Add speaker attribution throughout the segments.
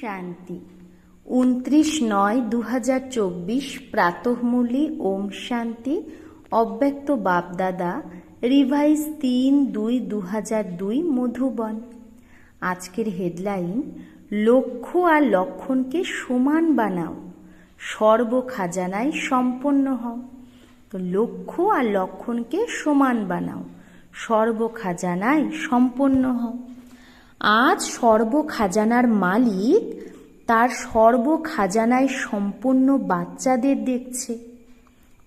Speaker 1: শান্তি। উনত্রিশ নয় দু হাজার চব্বিশ প্রাতঃমূলি ওম শান্তি, অব্যক্ত বাপদাদা, রিভাইজ তিন দুই দু হাজার দুই মধুবন। আজকের হেডলাইন, লক্ষ্য আর লক্ষণকে সমান বানাও, সর্ব খাজানায় সম্পন্ন হও। তো লক্ষ্য আর লক্ষণকে সমান বানাও, সর্ব খাজানায় সম্পন্ন হও। আজ সর্ব খাজানার মালিক তার সর্ব খাজানায় সম্পন্ন বাচ্চাদের দেখছে।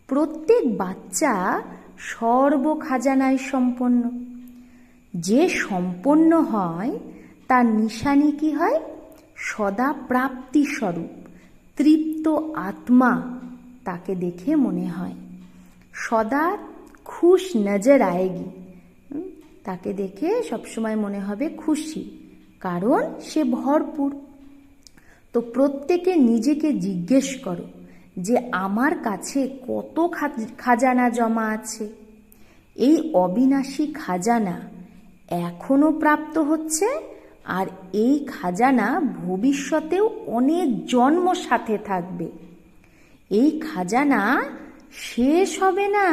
Speaker 1: প্রত্যেক বাচ্চা সর্ব খাজানায় সম্পন্ন যে সম্পন্ন হয়, তার নিশানি কি হয়? সদা প্রাপ্তি স্বরূপ, তৃপ্ত আত্মা তাকে দেখে মনে হয়। সদা খুশ নজর আয়েগি। তাকে দেখে সবসময় মনে হবে খুশি, কারণ সে ভরপুর। তো প্রত্যেকে নিজেকে জিজ্ঞেস করো যে, আমার কাছে কত খাজানা জমা আছে? এই অবিনাশী খাজানা এখনও প্রাপ্ত হচ্ছে, আর এই খাজানা ভবিষ্যতেও অনেক জন্ম সাথে থাকবে। এই খাজানা শেষ হবে না।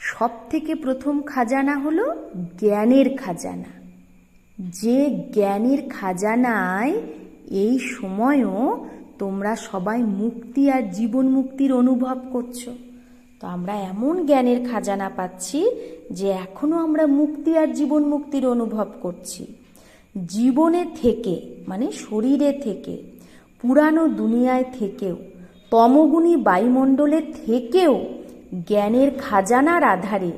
Speaker 1: সব থেকে প্রথম খাজানা হলো জ্ঞানের খাজানা। যে জ্ঞানের খাজানায় এই সময়ও তোমরা সবাই মুক্তি আর জীবন মুক্তির অনুভব করছ। তো আমরা এমন জ্ঞানের খাজানা পাচ্ছি যে এখনও আমরা মুক্তি আর জীবন মুক্তির অনুভব করছি। জীবনে থেকে মানে শরীরে থেকে, পুরানো দুনিয়ায় থেকেও, তমগুণী বায়ুমণ্ডলে থেকেও জ্ঞানের খাজানার আধারে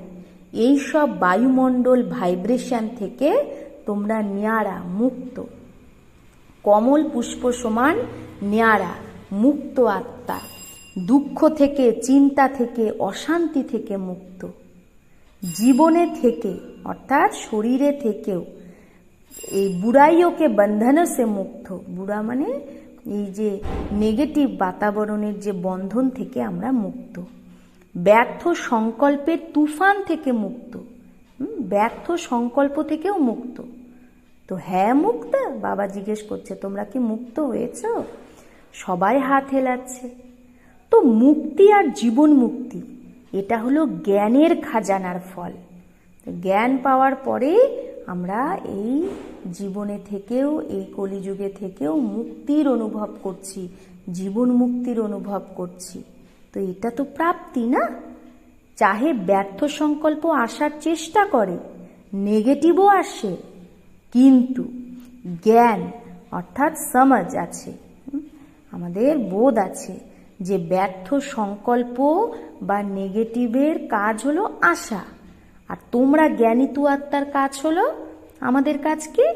Speaker 1: এই সব বায়ুমণ্ডল ভাইব্রেশন থেকে তোমরা নিয়ারা মুক্ত। কমল পুষ্প সমান নেয়ারা মুক্ত আত্মা। দুঃখ থেকে, চিন্তা থেকে, অশান্তি থেকে মুক্ত। জীবনে থেকে, অর্থাৎ শরীরে থেকেও এই বুড়াইওকে বন্ধন সে মুক্ত। বুড়া মানে এই যে নেগেটিভ বাতাবরণের যে বন্ধন থেকে আমরা মুক্ত। ব্যর্থ সংকল্পের তুফান থেকে মুক্ত। ব্যর্থ সংকল্প থেকেও মুক্ত। তো হ্যাঁ মুক্ত? বাবা জিজ্ঞেস করছে, তোমরা কি মুক্ত হয়েছ? সবাই হাত হেলাচ্ছে। তো মুক্তি আর জীবন মুক্তি, এটা হলো জ্ঞানের খাজানার ফল। জ্ঞান পাওয়ার পরে আমরা এই জীবনে থেকেও, এই কলিযুগে থেকেও মুক্তির অনুভব করছি, জীবন মুক্তির অনুভব করছি। তো এটা তো প্রাপ্তি না? চাহে ব্যর্থ সংকল্প আসার চেষ্টা করে, নেগেটিভও আসে, কিন্তু জ্ঞান অর্থাৎ সমাজ আছে আমাদের বোধ আছে যে ব্যর্থ সংকল্প বা নেগেটিভের কাজ হলো আশা। আর তোমরা জ্ঞানী তু আত্মার কাজ হলো আমাদের কাজ কি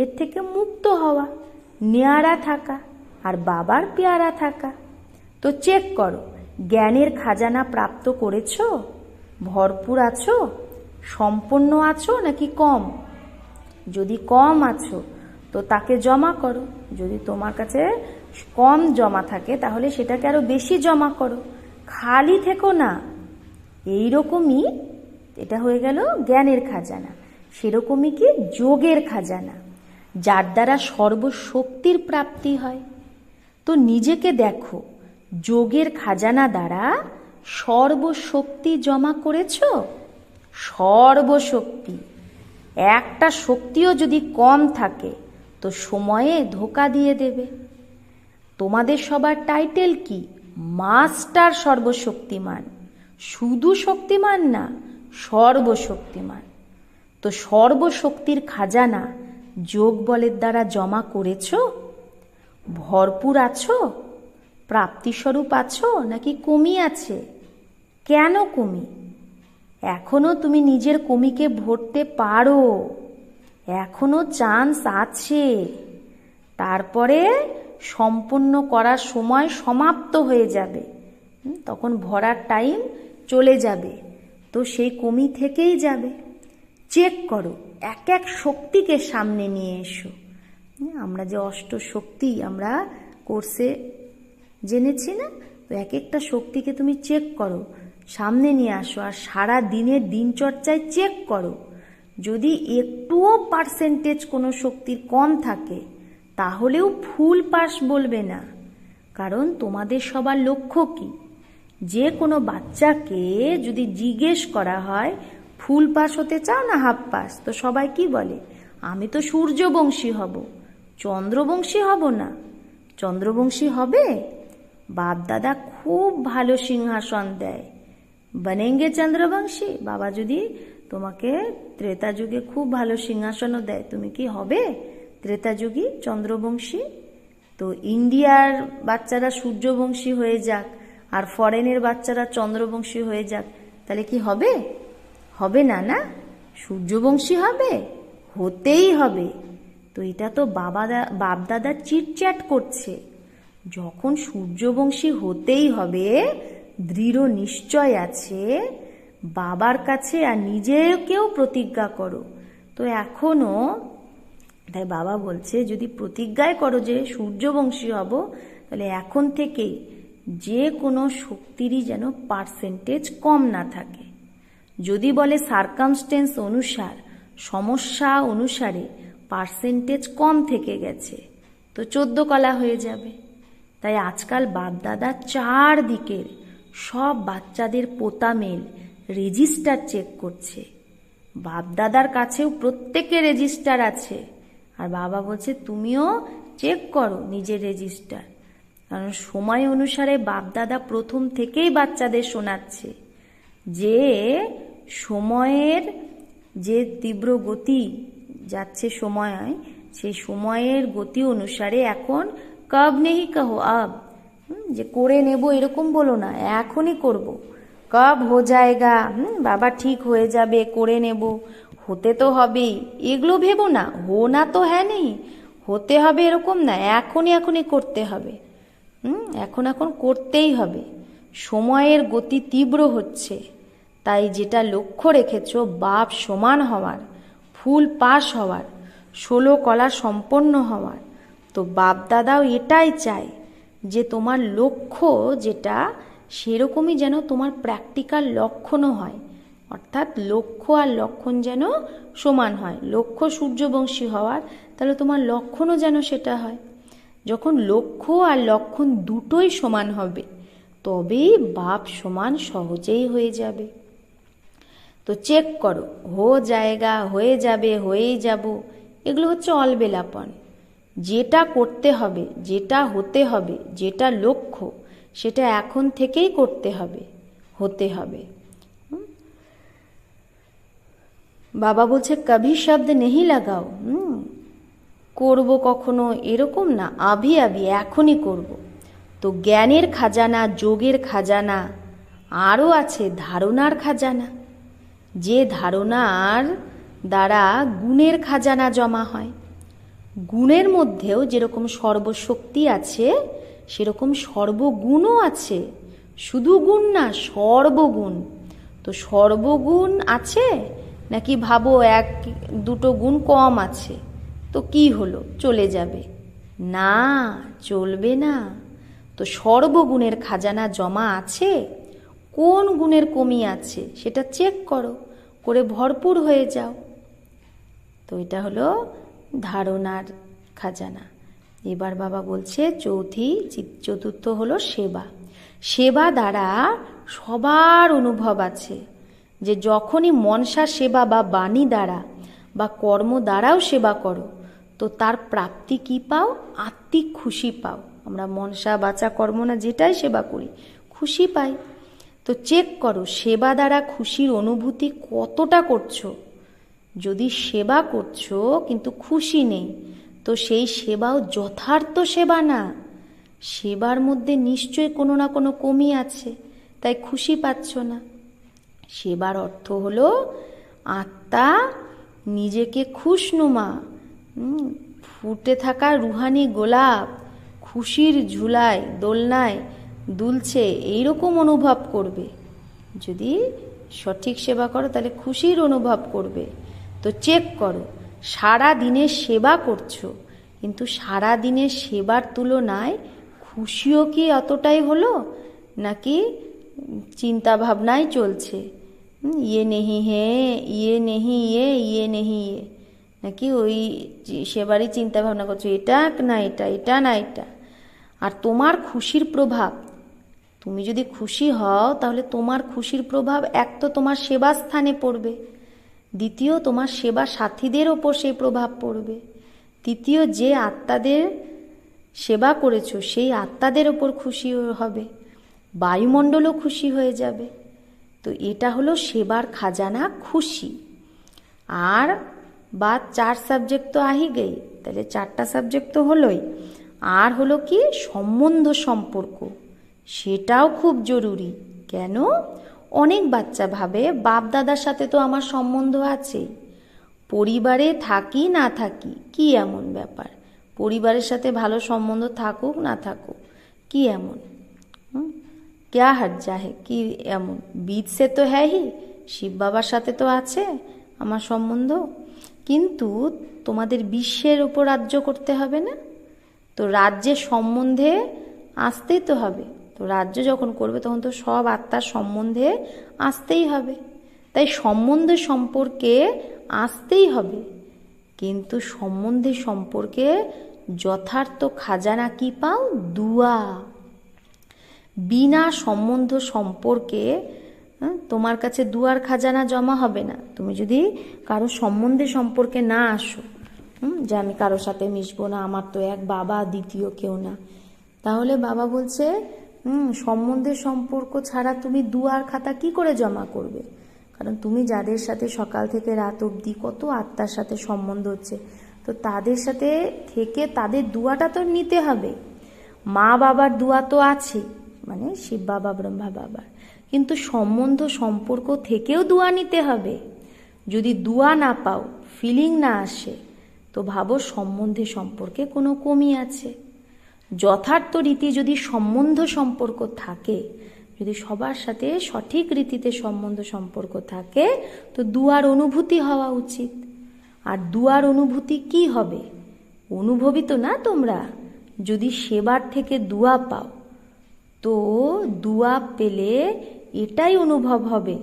Speaker 1: এর থেকে মুক্ত হওয়া, নেয়ারা থাকা আর বাবার পেয়ারা থাকা। তো চেক করো জ্ঞানের খাজানা প্রাপ্ত করেছ? ভরপুর আছো? সম্পন্ন আছো নাকি কম? যদি কম আছো, তো তাকে জমা করো। যদি তোমার কাছে কম জমা থাকে, তাহলে সেটাকে আরও বেশি জমা করো। খালি থেকো না। এই রকমই এটা হয়ে গেল জ্ঞানের খাজানা। সেরকমই কি যোগের খাজানা। যার দ্বারা সর্বশক্তির প্রাপ্তি হয়। তো নিজেকে দেখো। যোগের খাজানা দ্বারা সর্বশক্তি জমা করেছ? সর্বশক্তি। একটা শক্তিও যদি কম থাকে, তো সময়ে ধোকা দিয়ে দেবে। তোমাদের সবার টাইটেল কি? মাস্টার সর্বশক্তিমান। শুধু শক্তিমান না, সর্বশক্তিমান। তো সর্বশক্তির খাজানা যোগ বলের দ্বারা জমা করেছ? ভরপুর আছো? প্রাপ্তিস্বরূপ আছো নাকি কমি আছে? কেন কমি? এখনও তুমি নিজের কমিকে ভরতে পারো। এখনও চান্স আছে। তারপরে সম্পূর্ণ করার সময় সমাপ্ত হয়ে যাবে। তখন ভরার টাইম চলে যাবে। তো সেই কমি থেকেই যাবে। চেক করো, এক এক শক্তিকে সামনে নিয়ে এসো। আমরা যে অষ্ট শক্তি আমরা কোর্সে জেনেছি না? তো এক একটা শক্তিকে তুমি চেক করো। সামনে নিয়ে আসো আর সারা দিনের দিনচর্চায় চেক করো। যদি একটুও পার্সেন্টেজ কোনো শক্তির কম থাকে, তাহলেও ফুল পাস বলবে না। কারণ তোমাদের সবার লক্ষ্য কি? যে কোনো বাচ্চাকে যদি জিজ্ঞেস করা হয়, ফুল পাস হতে চাও না হাফ পাস? তো সবাই কি বলে? আমি তো সূর্যবংশী হব। চন্দ্রবংশী হব না। চন্দ্রবংশী হবে? বাপ দাদা খুব ভালো সিংহাসন দেয়। বনেঙ্গে চন্দ্রবংশী, বাবা যদি তোমাকে ত্রেতা যুগে খুব ভালো সিংহাসনও দেয়, তুমি কি হবে? ত্রেতা যুগী, চন্দ্রবংশী? তো ইন্ডিয়ার বাচ্চারা সূর্যবংশী হয়ে যাক, আর ফরেনের বাচ্চারা চন্দ্রবংশী হয়ে যাক, তাহলে কি হবে? হবে না না? সূর্যবংশী হবে? হতেই হবে। তো এটা তো বাবা বাপ দাদা চিটচ্যাট করছে। যখন সূর্যবংশী হতেই হবে, দৃঢ় নিশ্চয় আছে, বাবার কাছে আর নিজেকেও প্রতিজ্ঞা করো। তো এখনও তাই বাবা বলছে, যদি প্রতিজ্ঞায় করো যে সূর্যবংশী হব, তাহলে এখন থেকেই যে কোনো শক্তিরই যেন পার্সেন্টেজ কম না থাকে। যদি বলে সার্কামস্টেন্স অনুসার, সমস্যা অনুসারে পার্সেন্টেজ কম থেকে গেছে, তো চোদ্দ কলা হয়ে যাবে। তাই আজকাল বাপদাদা চারদিকের সব বাচ্চাদের পোতা মেল রেজিস্টার চেক করছে। বাপদাদার কাছেও প্রত্যেকে রেজিস্টার আছে। আর বাবা বলছে, তুমিও চেক করো নিজের রেজিস্টার। কারণ সময় অনুসারে বাপদাদা প্রথম থেকেই বাচ্চাদের শোনাচ্ছে যে সময়ের যে তীব্র গতি যাচ্ছে সময়, সেই সময়ের গতি অনুসারে এখন কব নেই কহো আব। যে করে নেব এরকম বলো না, এখনই করব। কব হো জায়গা, হুম, বাবা ঠিক হয়ে যাবে, করে নেব। হতে তো হবেই এগুলো ভেবো না, হো না তো হ্যাঁ নেই। হতে হবে এরকম না, এখনই এখনই করতে হবে। হুম, এখন এখন করতেই হবে। সময়ের গতি তীব্র হচ্ছে। তাই যেটা লক্ষ্য রেখেছ, বাপ সমান হওয়ার, ফুল পাস হওয়ার, ষোলো কলা সম্পন্ন হওয়ার। তো বাপ দাদাও এটাই চায় যে তোমার লক্ষ্য যেটা, সেরকমই যেন তোমার প্র্যাকটিক্যাল লক্ষণও হয়। অর্থাৎ লক্ষ্য আর লক্ষণ যেন সমান হয়। লক্ষ্য সূর্যবংশী হওয়ার, তাহলে তোমার লক্ষণও যেন সেটা হয়। যখন লক্ষ্য আর লক্ষণ দুটোই সমান হবে, তবেই বাপ সমান সহজেই হয়ে যাবে। তো চেক করো, হো জায়গা, হয়ে যাবে, হয়েই যাব। এগুলো হচ্ছে অলবেলাপন যেটা করতে হবে, যেটা হতে হবে, যেটা লক্ষ্য, সেটা এখন থেকেই করতে হবে, হতে হবে। বাবা বলছে, কভি শব্দ নেই লাগাও। করব কখনো এরকম না, আভি আভি, এখনই করব। তো জ্ঞানের খাজানা, যোগের খাজানা, আরও আছে ধারণার খাজানা। যে ধারণার দ্বারা গুণের খাজানা জমা হয় গুণের মধ্যেও যেরকম সর্বশক্তি আছে, সেরকম সর্বগুণও আছে। শুধু গুণ না, সর্বগুণ। তো সর্বগুণ আছে নাকি ভাবো এক, দুটো গুণ কম আছে? তো কি হলো? চলে যাবে। না, চলবে না। তো সর্বগুণের খাজানা জমা আছে? কোন গুণের কমি আছে? সেটা চেক করো, করে ভরপুর হয়ে যাও। তো এটা হলো ধারণার খাজানা। এবার বাবা বলছে চৌথি চতুর্থ হলো সেবা। সেবা দ্বারা সবার অনুভব আছে যে যখনই মনসা সেবা বা বাণী দ্বারা বা কর্ম দ্বারাও সেবা করো, তো তার প্রাপ্তি কি পাও? আত্মিক খুশি পাও। আমরা মনসা, বাচা, কর্ম না যেটাই সেবা করি, খুশি পাই। তো চেক করো, সেবা দ্বারা খুশির অনুভূতি কতটা করছ? যদি সেবা করছ, কিন্তু খুশি নেই, তো সেই সেবাও যথার্থ সেবা না। সেবার মধ্যে নিশ্চয়ই কোনো না কোনো কমি আছে, তাই খুশি পাচ্ছ না। সেবার অর্থ হলো, আত্মা নিজেকে খুশনুমা ফুটে থাকা রুহানি গোলাপ, খুশির ঝুলায়, দোলনায় দুলছে, এইরকম অনুভব করবে। যদি সঠিক সেবা করো, তাহলে খুশির অনুভব করবে। তো চেক করো সারা দিনের সেবা করছ, কিন্তু সারা দিনের সেবার তুলনায় খুশিও কি অতটাই হলো? নাকি চিন্তা ভাবনাই চলছে? ইয়ে নেহি হে ইয়ে নেহি ইয়ে ইয়ে নেহি ইয়ে। নাকি ওই সেবারই চিন্তা ভাবনা করছ, এটা না এটা এটা না এটা। আর তোমার খুশির প্রভাব, তুমি যদি খুশি হও, তাহলে তোমার খুশির প্রভাব এক তো তোমার সেবা স্থানে পড়বে। দ্বিতীয়, তোমার সেবা সাথীদের ওপর সেই প্রভাব পড়বে। তৃতীয়, যে আত্মাদের সেবা করেছ, সেই আত্মাদের ওপর খুশি হবে। বায়ুমণ্ডলও খুশি হয়ে যাবে। তো এটা হলো সেবার খাজানা খুশি। আর বা চার সাবজেক্ট তো আহি গেই, তাহলে চারটা সাবজেক্ট তো হলোই। আর হলো কি, সম্বন্ধ সম্পর্ক, সেটাও খুব জরুরি। কেন? অনেক বাচ্চা ভাবে বাপ দাদার সাথে তো আমার সম্বন্ধ আছেই পরিবারে থাকি না থাকি, কি এমন ব্যাপার? পরিবারের সাথে ভালো সম্বন্ধ থাকুক না থাকুক, কি এমন? ক্যা হার্জা হে কি এমন? বীজ সে তো হ্যাঁ শিব বাবার সাথে তো আছে আমার সম্বন্ধ। কিন্তু তোমাদের বিশ্বের ওপর রাজ্য করতে হবে না? তো রাজ্যের সম্বন্ধে আসতেই তো হবে। তো রাজ্য যখন করবে তখন তো সব আত্মার সম্বন্ধে আসতেই হবে। তাই সম্বন্ধে সম্পর্কে আসতেই হবে। কিন্তু সম্বন্ধে সম্পর্কে যথার্থ খাজানা কি পাও? দুয়া। বিনা সম্বন্ধ সম্পর্কে হ্যাঁ, তোমার কাছে দুয়ার খাজানা জমা হবে না। তুমি যদি কারও সম্বন্ধে সম্পর্কে না আসো যে আমি কারোর সাথে মিশবো না আমার তো এক বাবা দ্বিতীয় কেউ না। তাহলে বাবা বলছে হুম, সম্বন্ধের সম্পর্ক ছাড়া তুমি দুয়ার খাতা কি করে জমা করবে? কারণ তুমি যাদের সাথে সকাল থেকে রাত অবধি কত আত্মার সাথে সম্বন্ধ হচ্ছে, তো তাদের সাথে থেকে তাদের দুয়াটা তো নিতে হবে। মা বাবার দুয়া তো আছে মানে শিব বাবা, ব্রহ্মা বাবার। কিন্তু সম্বন্ধ, সম্পর্ক থেকেও দুয়া নিতে হবে। যদি দুয়া না পাও ফিলিং না আসে, তো ভাবো সম্বন্ধে সম্পর্কে কোনো কমি আছে। যথার্থ রীতি যদি সম্বন্ধ সম্পর্ক থাকে, যদি সবার সাথে সঠিক রীতিতে সম্বন্ধ সম্পর্ক থাকে, তো দুয়ার অনুভূতি হওয়া উচিত। আর দুয়ার অনুভূতি কি হবে? অনুভবী তো না তোমরা? যদি সেবার থেকে দুয়া পাও, তো দুয়া পেলে এটাই অনুভব হবে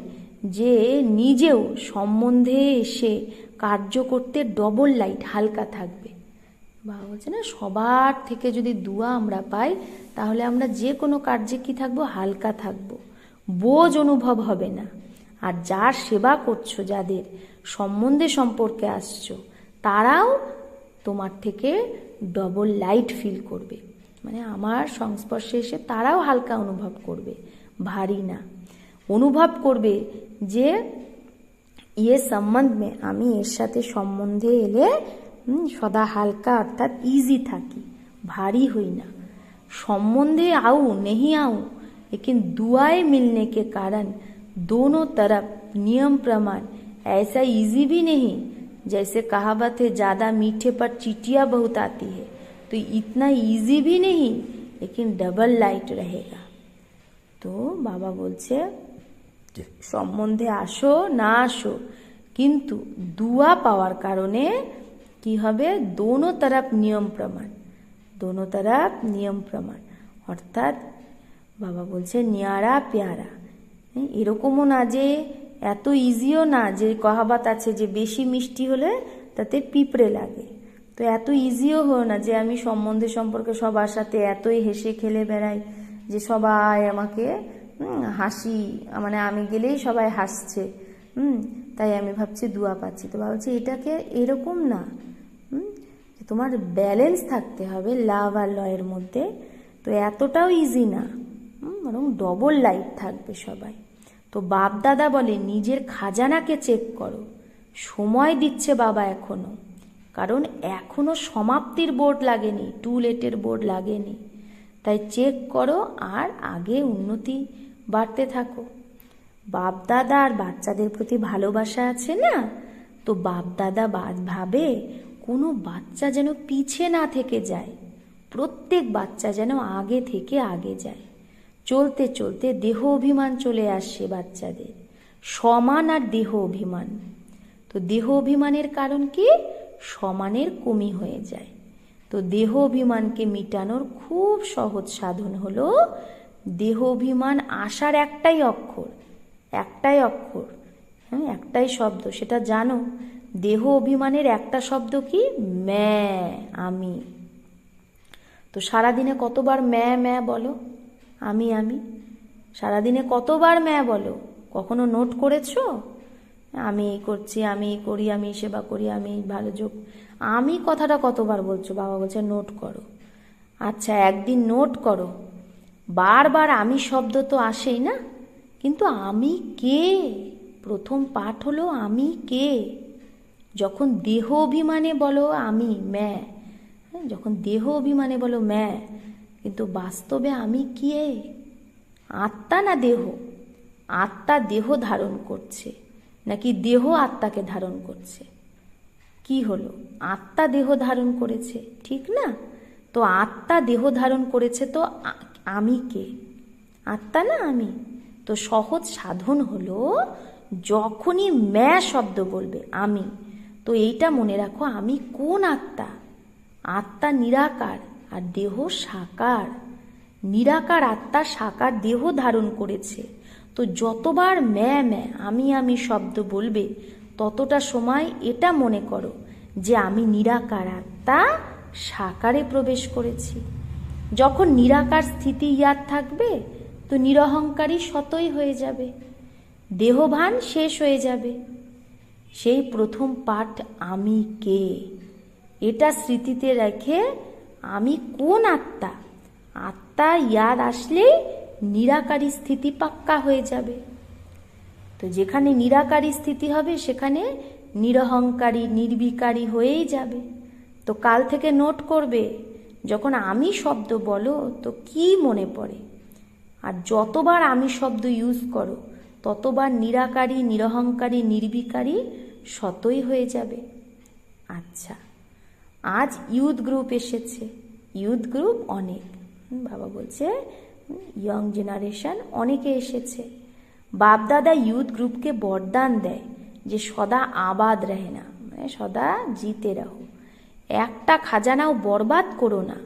Speaker 1: যে নিজেও সম্বন্ধে এসে কার্য করতে ডবল লাইট হালকা থাকবে। বাবা বলছে না, সবার থেকে যদি দুয়া আমরা পাই, তাহলে আমরা যে কোনো কার্যে কি থাকব? হালকা থাকব। বোঝ অনুভব হবে না। আর যার সেবা করছ, যাদের সম্বন্ধে সম্পর্কে আসছো, তারাও তোমার থেকে ডবল লাইট ফিল করবে। মানে আমার সংস্পর্শে এসে তারাও হালকা অনুভব করবে। ভারী না। অনুভব করবে যে ইয়ে সম্বন্ধ মে আমি এর সাথে সম্বন্ধে এলে সদা হালকা অর্থাৎ ইজি থাকি ভারী হই না সম্বন্ধে आऊं नहीं आऊं लेकिन दुआएं मिलने के कारण दोनों तरफ नियम प्रमाण ऐसा इजी भी नहीं जैसे कहावत है ज्यादा मीठे पर चीटियां बहुत आती है तो इतना इजी भी नहीं लेकिन डबल लाइट रहेगा তো বাবা বলছে সম্বন্ধে আসো না আসো কিন্তু দুয়া পাওয়ার কারণে কি হবে? দোনো তরফ নিয়ম প্রমাণ। দোনো তরফ নিয়ম প্রমাণ। অর্থাৎ বাবা বলছে নিয়ারা পেয়ারা। হ্যাঁ, এরকমও না যে এত ইজিও না যে কহাবাত আছে যে বেশি মিষ্টি হলে তাতে পিঁপড়ে লাগে। তো এত ইজিও হো না যে আমি সম্বন্ধে সম্পর্কে সবার সাথে এতই হেসে খেলে বেড়াই যে সবাই আমাকে হাসি মানে আমি গেলেই সবাই হাসছে। তাই আমি ভাবছি দুয়া পাচ্ছি। তো ভাবছি এটাকে এরকম না। তোমার ব্যালেন্স থাকতে হবে লাভ আর লয়ের মধ্যে। তো এতটাও ইজি না। বরং ডবল লাইট থাকবে সবাই। তো বাপ দাদা বলে, নিজের খাজানাকে চেক করো। সময় দিচ্ছে বাবা এখনও। কারণ এখনও সমাপ্তির বোর্ড লাগেনি টু লেটের বোর্ড লাগেনি। তাই চেক করো আর আগে উন্নতি বাড়তে থাকো। বাপ দাদা আর বাচ্চাদের প্রতি ভালোবাসা আছে না? তো বাপ দাদা ভাবে কোনো বাচ্চা যেন পিছে না থেকে যায়। প্রত্যেক বাচ্চা যেন আগে থেকে আগে যায়। চলতে চলতে দেহ অভিমান চলে আসছে বাচ্চাদের। সমান আর দেহ অভিমান। তো দেহ অভিমানের কারণ কি? সমানের কমি হয়ে যায়। তো দেহ অভিমানকে মিটানোর খুব সহজ সাধন হলো দেহ অভিমান আসার একটাই অক্ষর একটাই অক্ষর হ্যাঁ একটাই শব্দ, সেটা জানো। দেহ অভিমানের একটা শব্দ কি? ম্যা, আমি। তো সারাদিনে কতবার ম্যা ম্যা বলো? আমি আমি। সারাদিনে কতবার ম্যা বলো? কখনো নোট করেছ? আমি করছি, আমি করি, আমি সেবা করি, আমি ভালো যোগ। আমি কথাটা কতবার বলছো? বাবা বলছে, নোট করো। আচ্ছা একদিন নোট করো। বারবার আমি শব্দ তো আসেই না, কিন্তু আমি কে? প্রথম পাঠ হলো আমি কে? যখন দেহ অভিমানে বলো আমি ম্যা হ্যাঁ, যখন দেহ অভিমানে বলো ম্যা কিন্তু বাস্তবে আমি কে আত্মা না দেহ? আত্মা দেহ ধারণ করছে নাকি দেহ আত্মাকে ধারণ করছে? কি হলো? আত্মা দেহ ধারণ করেছে ঠিক না? তো আত্মা দেহ ধারণ করেছে তো আমি কে? আত্মা না আমি? তো সহজ সাধন হলো যখনই ম্যা শব্দ বলবে আমি। তো এইটা মনে রাখো, আমি কোন আত্মা? আত্মা নিরাকার আর দেহ সাকার। নিরাকার আত্মা সাকার দেহ ধারণ করেছে। তো যতবার ম্যা ম্যা, আমি আমি শব্দ বলবে, ততটা সময় এটা মনে করো যে আমি নিরাকার আত্মা সাকারে প্রবেশ করেছি। যখন নিরাকার স্থিতি ইয়াদ থাকবে, তো নিরহংকারী শতই হয়ে যাবে। দেহভান শেষ হয়ে যাবে। সেই প্রথম পাঠ আমি কে? এটা স্মৃতিতে রেখে আমি কোন আত্মা? আত্মা ইয়াদ আসলেই নিরাকারী স্থিতি পাক্কা হয়ে যাবে। তো যেখানে নিরাকারী স্থিতি হবে, সেখানে নিরহংকারী, নির্বিকারী হয়েই যাবে। তো কাল থেকে নোট করবে, যখন আমি শব্দ বলো, তো কি মনে পড়ে? আর যতবার আমি শব্দ ইউজ করো ততবার নিরাকারী, নিরহংকারী, নির্বিকারী শতই হয়ে যাবে। আচ্ছা আজ ইউথ গ্রুপ এসেছে। ইউথ গ্রুপ অনেক। বাবা বলছে ইয়ং জেনারেশন অনেকে এসেছে। বাপদাদা ইউথ গ্রুপকে বরদান দেয় যে সদা আবাদ রহে না মানে সদা জিতে রাহো। একটা খাজানাও বরবাদ করো না,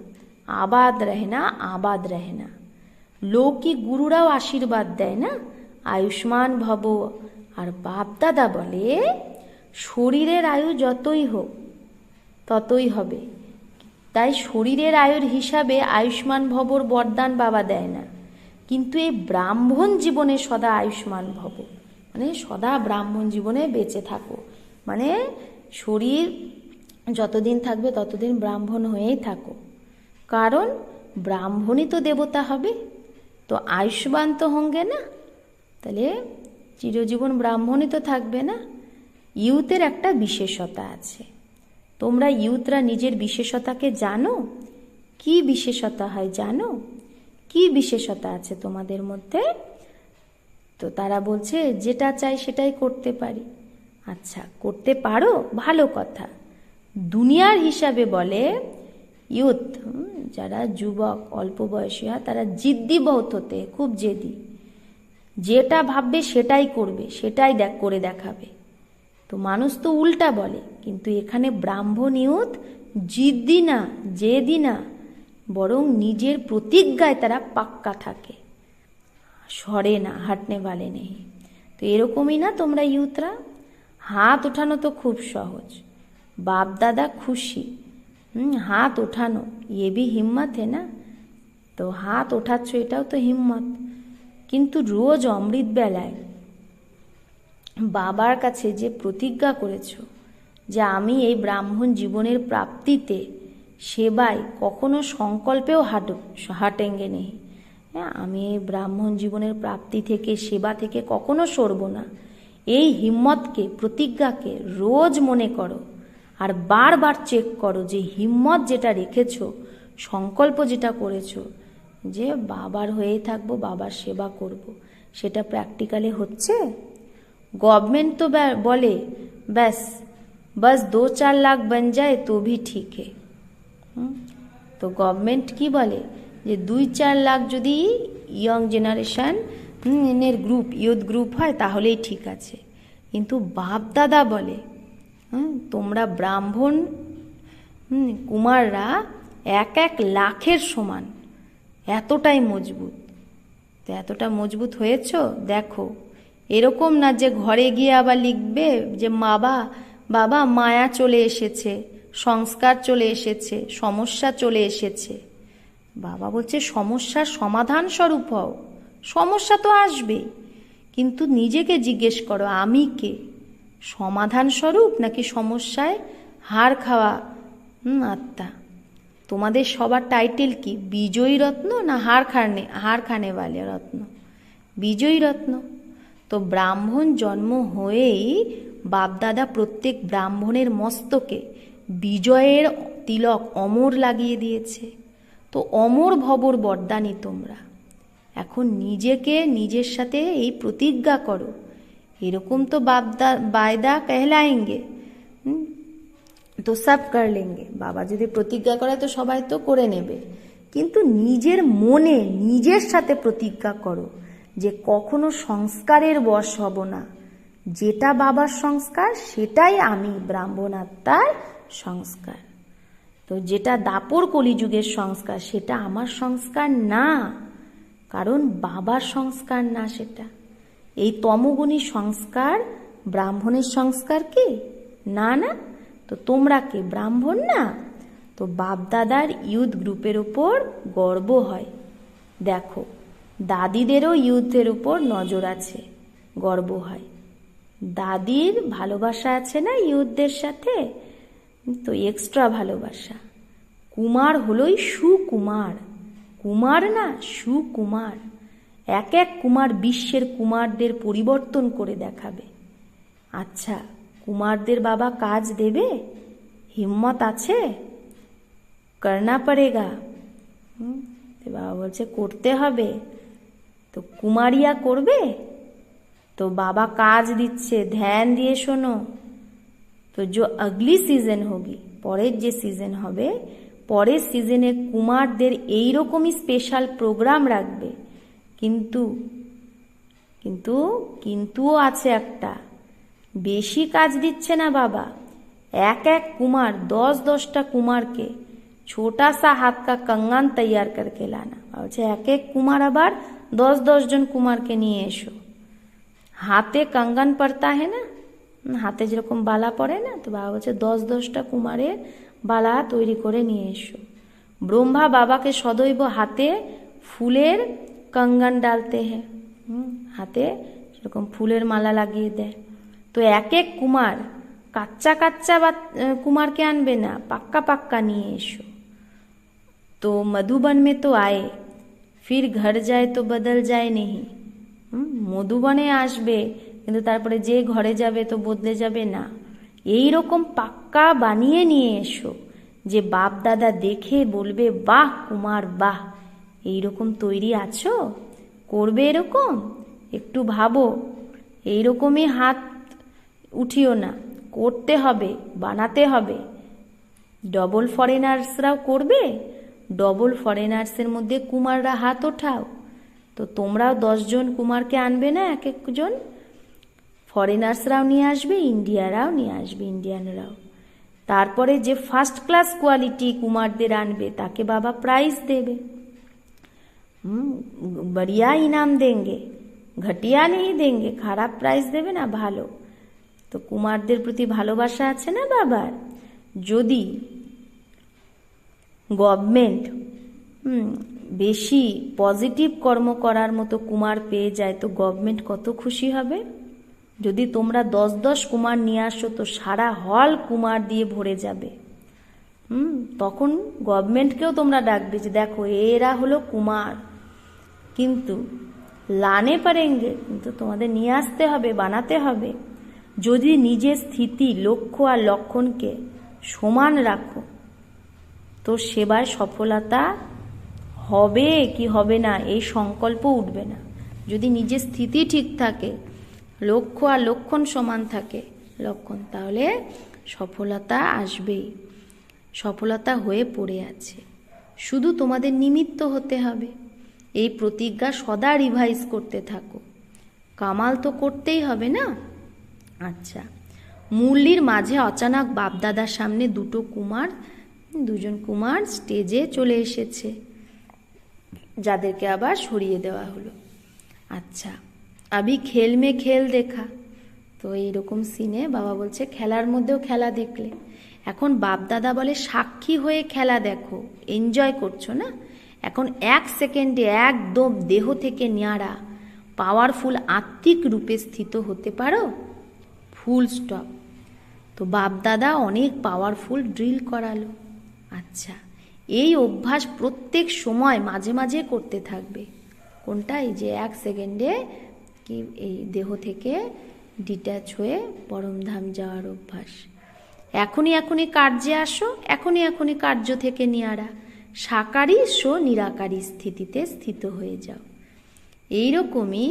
Speaker 1: আবাদ রহে না, আবাদ রহে না। লৌকিক গুরুরাও আশীর্বাদ দেয় না আয়ুষ্মান ভব। আর বাপদাদা বলে, শরীরের আয়ু যতই হোক, ততই হবে। তাই শরীরের আয়ুর হিসাবে আয়ুষ্মান ভবর বরদান বাবা দেয় না। কিন্তু এই ব্রাহ্মণ জীবনে সদা আয়ুষ্মান ভব। মানে সদা ব্রাহ্মণ জীবনে বেঁচে থাকো। মানে শরীর যতদিন থাকবে ততদিন ব্রাহ্মণ হয়েই থাকো। কারণ ব্রাহ্মণই তো দেবতা হবে। তো আয়ুষ্মান তো হঙ্গে না। তাহলে চিরজীবন ব্রাহ্মণই তো থাকবে না? ইউথের একটা বিশেষতা আছে। তোমরা ইউথরা নিজের বিশেষতাকে জানো? কি বিশেষতা হয় জানো? কি বিশেষতা আছে তোমাদের মধ্যে? তো তারা বলছে, যেটা চাই সেটাই করতে পারি। আচ্ছা করতে পারো? ভালো কথা। দুনিয়ার হিসাবে বলে, ইউথ যারা যুবক, অল্প বয়সী হয়, তারা জিদ্দি বহুত হতে খুব জেদি। যেটা ভাববে সেটাই করবে, সেটাই দেখ, করে দেখাবে। তো মানুষ তো উল্টা বলে, কিন্তু এখানে ব্রাহ্মণ ইউথ জিদ্দি না, জেদি না, বরং নিজের প্রতিজ্ঞায় তারা পাক্কা থাকে। সরে না, হাঁটনে বালে নেই। তো এরকমই না তোমরা ইউথরা? হাত ওঠানো তো খুব সহজ। বাপ দাদা খুশি। হুম, হাত ওঠানো। ইয়ে ভি হিম্মত হে না? তো হাত ওঠাচ্ছ, এটাও তো হিম্মত। কিন্তু রোজ অমৃত বেলায় বাবার কাছে যে প্রতিজ্ঞা করেছ যে আমি এই ব্রাহ্মণ জীবনের প্রাপ্তিতে সেবায় কখনো সংকল্পেও হাঁটো, হাঁটেঙ্গে নেই। হ্যাঁ আমি এই ব্রাহ্মণ জীবনের প্রাপ্তি থেকে, সেবা থেকে কখনো সরব না। এই হিম্মতকে, প্রতিজ্ঞাকে রোজ মনে করো আর বারবার চেক করো যে হিম্মত যেটা রেখেছো, সংকল্প যেটা করেছ যে বাবার হয়েই থাকব, বাবার সেবা করব। সেটা প্র্যাকটিক্যালি হচ্ছে? গভর্নমেন্ট তো বলে, ব্যাস, বাস দু চার লাখ বন যায়, তো ভি ঠিক হে। তো গভর্নমেন্ট কি বলে? যে দুই চার লাখ যদি ইয়ং জেনারেশান এর গ্রুপ ইয়ুথ গ্রুপ হয়, তাহলেই ঠিক আছে। কিন্তু বাপ দাদা বলে তোমরা ব্রাহ্মণ কুমাররা এক এক লাখের সমান। এতটাই মজবুত। তো এতটা মজবুত হয়েছ? দেখো। এরকম না যে ঘরে গিয়ে আবার লিখবে যে বাবা বাবা, মায়া চলে এসেছে, সংস্কার চলে এসেছে, সমস্যা চলে এসেছে। বাবা বলছে, সমস্যার সমাধান স্বরূপ হও। সমস্যা তো আসবেই কিন্তু নিজেকে জিজ্ঞেস করো, আমি কে? সমাধান স্বরূপ নাকি সমস্যায় হার খাওয়া? আত্মা। তোমাদের সবার টাইটেল কি? বিজয়ী রত্ন না হার খানে হার খানে বালে রত্ন? বিজয়ী রত্ন। তো ব্রাহ্মণ জন্ম হয়েই বাপদাদা প্রত্যেক ব্রাহ্মণের মস্তকে বিজয়ের তিলক অমর লাগিয়ে দিয়েছে। তো অমর ভবর বরদানি তোমরা। এখন নিজেকে নিজের সাথে এই প্রতিজ্ঞা করো। এরকম তো বাপদা, বায়দা কেহলায়েঙ্গে। তো সব কর লেঙ্গে। বাবা যদি প্রতিজ্ঞা করে, তো সবাই তো করে নেবে। কিন্তু নিজের মনে, নিজের সাথে প্রতিজ্ঞা করো যে কখনো সংস্কারের বশ হব না। যেটা বাবার সংস্কার, সেটাই আমি ব্রাহ্মণ আত্মার সংস্কার। তো যেটা দাপর কলিযুগের সংস্কার, সেটা আমার সংস্কার না। কারণ বাবার সংস্কার না সেটা। এই তমগুণী সংস্কার ব্রাহ্মণের সংস্কার কি? না না তো তোমরা কে ব্রাহ্মণ না? তো বাপদাদার ইউথ গ্রুপের ওপর গর্ব হয়। দেখো, দাদিদেরও ইউথের উপর নজর আছে, গর্ব হয়। দাদির ভালোবাসা আছে না ইউথদের সাথে? তো এক্সট্রা ভালোবাসা। কুমার হলোই সুকুমার। কুমার না, সুকুমার। এক এক কুমার বিশ্বের কুমারদের পরিবর্তন করে দেখাবে। আচ্ছা কুমারদের বাবা কাজ দেবে? হিম্মত আছে? করনা পড়েগা। বাবা বলছে, করতে হবে। তো কুমারিয়া করবে? তো বাবা কাজ দিচ্ছে, ধ্যান দিয়ে শোনো। তো যো আগলি সিজন হোগি, পরের যে সিজন হবে, পরের সিজনে কুমারদের এইরকমই স্পেশাল প্রোগ্রাম রাখবে। কিন্তু কিন্তু কিন্তুও আছে একটা। বেশি কাজ দিচ্ছে না বাবা। এক এক কুমার, দশ দশটা কুমারকে ছোটা সা হাত কা কঙ্গান তৈয়ার করকে লানা। বলছে, এক এক কুমার আবার দশ দশ জন কুমারকে নিয়ে এসো। হাতে কঙ্গন পড়তা है না? হাতে যেরকম বালা পড়ে না, তো বাবা বলছে, দশ দশটা কুমারের বালা তৈরি করে নিয়ে এসো। ব্রহ্মা বাবাকে সদৈব হাতে ফুলের কঙ্গন ডালতে হ্যাঁ হাতে সেরকম ফুলের মালা লাগিয়ে দেয়। তো এক এক কুমার, কাচ্চা কাচ্চা বা কুমারকে আনবে না, পাক্কা পাক্কা নিয়ে এসো। তো মধুবন মে তো আয়ে, ফির ঘর যায় তো বদল যায় নেহি। মধুবনে আসবে, কিন্তু তারপরে যে ঘরে যাবে তো বদলে যাবে না। এই রকম পাক্কা বানিয়ে নিয়ে এসো, যে বাপ দাদা দেখে বলবে, বাহ, কুমার, বাহ, এই রকম তৈরি আছো? করবে এরকম? একটু ভাবো এইরকমই হাত উঠিও না করতে হবে বানাতে হবে ডবল ফরেনার্সরাও করবে ডবল ফরেনার্সের মধ্যে কুমাররা হাত ওঠাও তো তোমরাও দশজন কুমারকে আনবে না এক একজন ফরেনার্সরাও নিয়ে আসবে ইন্ডিয়ারাও নিয়ে আসবে ইন্ডিয়ানরাও তারপরে যে ফার্স্ট ক্লাস কোয়ালিটি কুমারদের আনবে তাকে বাবা প্রাইজ দেবে হুম बढ़िया ইনাম দেঙ্গে ঘটিয়া নেই দেঙ্গে খারাপ প্রাইজ দেবে না ভালো তো কুমারদের প্রতি ভালোবাসা আছে না বাবার? যদি গভর্নমেন্ট বেশি পজিটিভ কর্ম করার মতো কুমার পেয়ে যায়, তো গভর্নমেন্ট কত খুশি হবে? যদি তোমরা দশ দশ কুমার নিয়ে আসো, তো সারা হল কুমার দিয়ে ভরে যাবে। হুম, তখন গভর্নমেন্টকেও তোমরা ডাকবে যে দেখো, এরা হলো কুমার। কিন্তু লানে পারেঙ্গে, কিন্তু তোমাদের নিয়ে আসতে হবে, বানাতে হবে। যদি নিজের স্থিতি, লক্ষ্য আর লক্ষণকে সমান রাখো, তো সেবার সফলতা হবে কি হবে না, এই সংকল্প উঠবে না। যদি নিজের স্থিতি ঠিক থাকে, লক্ষ্য আর লক্ষণ সমান থাকে, লক্ষণ, তাহলে সফলতা আসবেই। সফলতা হয়ে পড়ে আছে। শুধু তোমাদের নিমিত্ত হতে হবে। এই প্রতিজ্ঞা সদা রিভাইজ করতে থাকো। কামাল তো করতেই হবে না? আচ্ছা। মুরলির মাঝে অচানক বাপদাদার সামনে দুটো কুমার, দুজন কুমার স্টেজে চলে এসেছে, যাদেরকে আবার সরিয়ে দেওয়া হলো। আচ্ছা আবি খেল মে খেল দেখা। তো এইরকম সিনে বাবা বলছে, খেলার মধ্যেও খেলা দেখলে। এখন বাপদাদা বলে, সাক্ষী হয়ে খেলা দেখো এনজয় করছ না? এখন এক সেকেন্ডে একদম দেহ থেকে নিয়ারা পাওয়ারফুল আত্মিক রূপে স্থিত হতে পারো? ফুল স্টপ তো বাপ দাদা অনেক পাওয়ারফুল ড্রিল করালো। আচ্ছা এই অভ্যাস প্রত্যেক সময় মাঝে মাঝে করতে থাকবে। কোনটা? এই যে এক সেকেন্ডে কি এই দেহ থেকে ডিট্যাচ হয়ে পরমধাম যাওয়ার অভ্যাস। এখনই এখনই কার্যে আসো, এখনই এখনই কার্য থেকে নিয়ারা। সাকারী সো নিরাকারী স্থিতিতে স্থিত হয়ে যাও। এইরকমই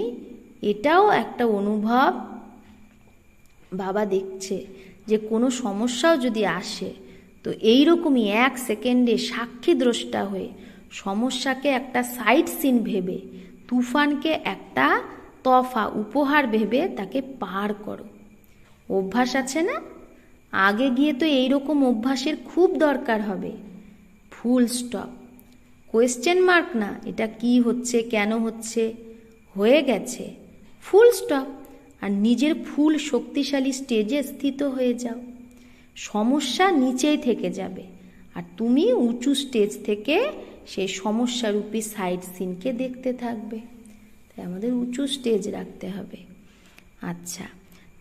Speaker 1: এটাও একটা অনুভব বাবা দেখছে যে কোনো সমস্যাও যদি আসে, তো এই রকমই এক সেকেন্ডে সাক্ষী দ্রষ্টা হয়ে সমস্যাকে একটা সাইড সিন ভেবে, তুফানকে একটা তফা উপহার ভেবে তাকে পার করো। অভ্যাস আছে না? আগে গিয়ে তো এই রকম অভ্যাসের খুব দরকার হবে। Full stop. কোয়েশ্চেন মার্ক না, এটা কি হচ্ছে, কেন হচ্ছে? হয়ে গেছে। Full stop. আর নিজের ফুল শক্তিশালী স্টেজে স্থিত হয়ে যাও সমস্যা নিচেই থেকে যাবে আর তুমি উঁচু স্টেজ থেকে সেই সমস্যারূপী সাইড সিনকে দেখতে থাকবে তাই আমাদের উঁচু স্টেজ রাখতে হবে अच्छा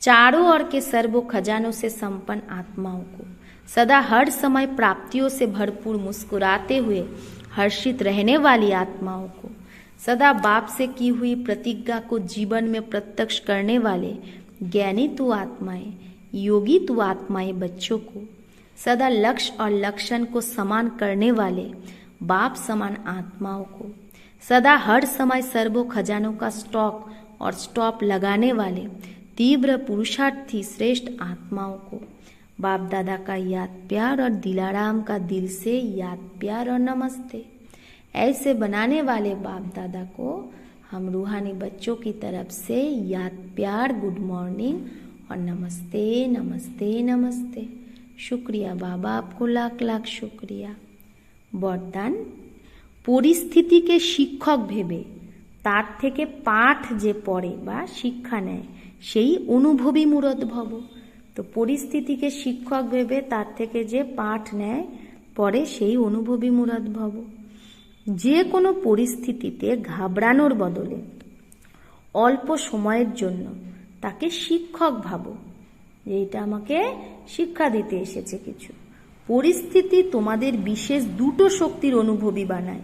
Speaker 1: चारों ओर के सर्व खजानों से संपन्न आत्माओं को सदा हर समय प्राप्तियों से भरपूर मुस्कुराते हुए हर्षित रहने वाली आत्माओं को सदा बाप से की हुई प्रतिज्ञा को जीवन में प्रत्यक्ष करने वाले ज्ञानी तु आत्माएँ, योगी तु आत्माएँ बच्चों को, सदा लक्ष्य और लक्षण को समान करने वाले बाप समान आत्माओं को, सदा हर समय सर्वो खजानों का स्टॉक और स्टॉप लगाने वाले तीव्र पुरुषार्थी श्रेष्ठ आत्माओं को। बाप दादा का याद प्यार और दिलाराम का दिल से याद प्यार और नमस्ते। ऐसे बनाने वाले बाप दादा को हम रूहानी बच्चों की तरफ से याद प्यार गुड मॉर्निंग और नमस्ते नमस्ते नमस्ते शुक्रिया बाबा आपको लाख लाख शुक्रिया বরদান পরিস্থিতিকে শিক্ষক ভেবে তার থেকে পাঠ যে পড়ে বা শিক্ষা নেয় সেই অনুভবী মূরত ভব তো পরিস্থিতিকে শিক্ষক ভেবে তার থেকে যে পাঠ নেয় পরে সেই অনুভবী মূরত ভব যে কোনো পরিস্থিতিতে ঘাবড়ানোর বদলে অল্প সময়ের জন্য তাকে শিক্ষক ভাবো। যে এটা আমাকে শিক্ষা দিতে এসেছে কিছু। পরিস্থিতি তোমাদের বিশেষ দুটো শক্তির অনুভবী বানায়।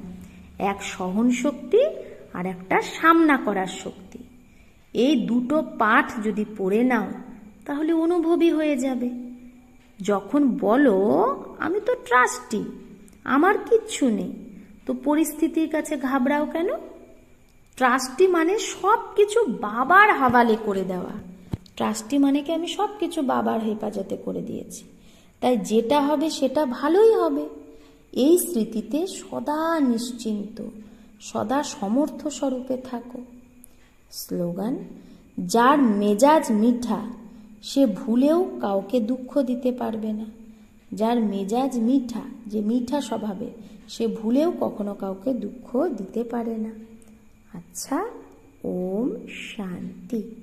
Speaker 1: এক সহন শক্তি আর একটা সামনা করার শক্তি। এই দুটো পাঠ যদি পড়ে নাও, তাহলে অনুভবী হয়ে যাবে। যখন বলো, আমি তো ট্রাস্টি আমার কিচ্ছু নেই। তো পরিস্থিতির কাছে ঘাবড়াও কেন? ট্রাস্টি মানে সব কিছু বাবার হাওয়ালে করে দেওয়া। ট্রাস্টি মানে কি? আমি সব কিছু বাবার হেফাজতে করে দিয়েছি। তাই যেটা হবে সেটা ভালোই হবে। এই স্মৃতিতে সদা নিশ্চিন্ত, সদা সমর্থ স্বরূপে থাকো। স্লোগান, যার মেজাজ মিঠা, সে ভুলেও কাউকে দুঃখ দিতে পারবে না। যার মেজাজ মিঠা, যে মিঠা স্বভাবে সে ভুলেও কখনো কাউকে দুঃখ দিতে পারে না। আচ্ছা ওম শান্তি।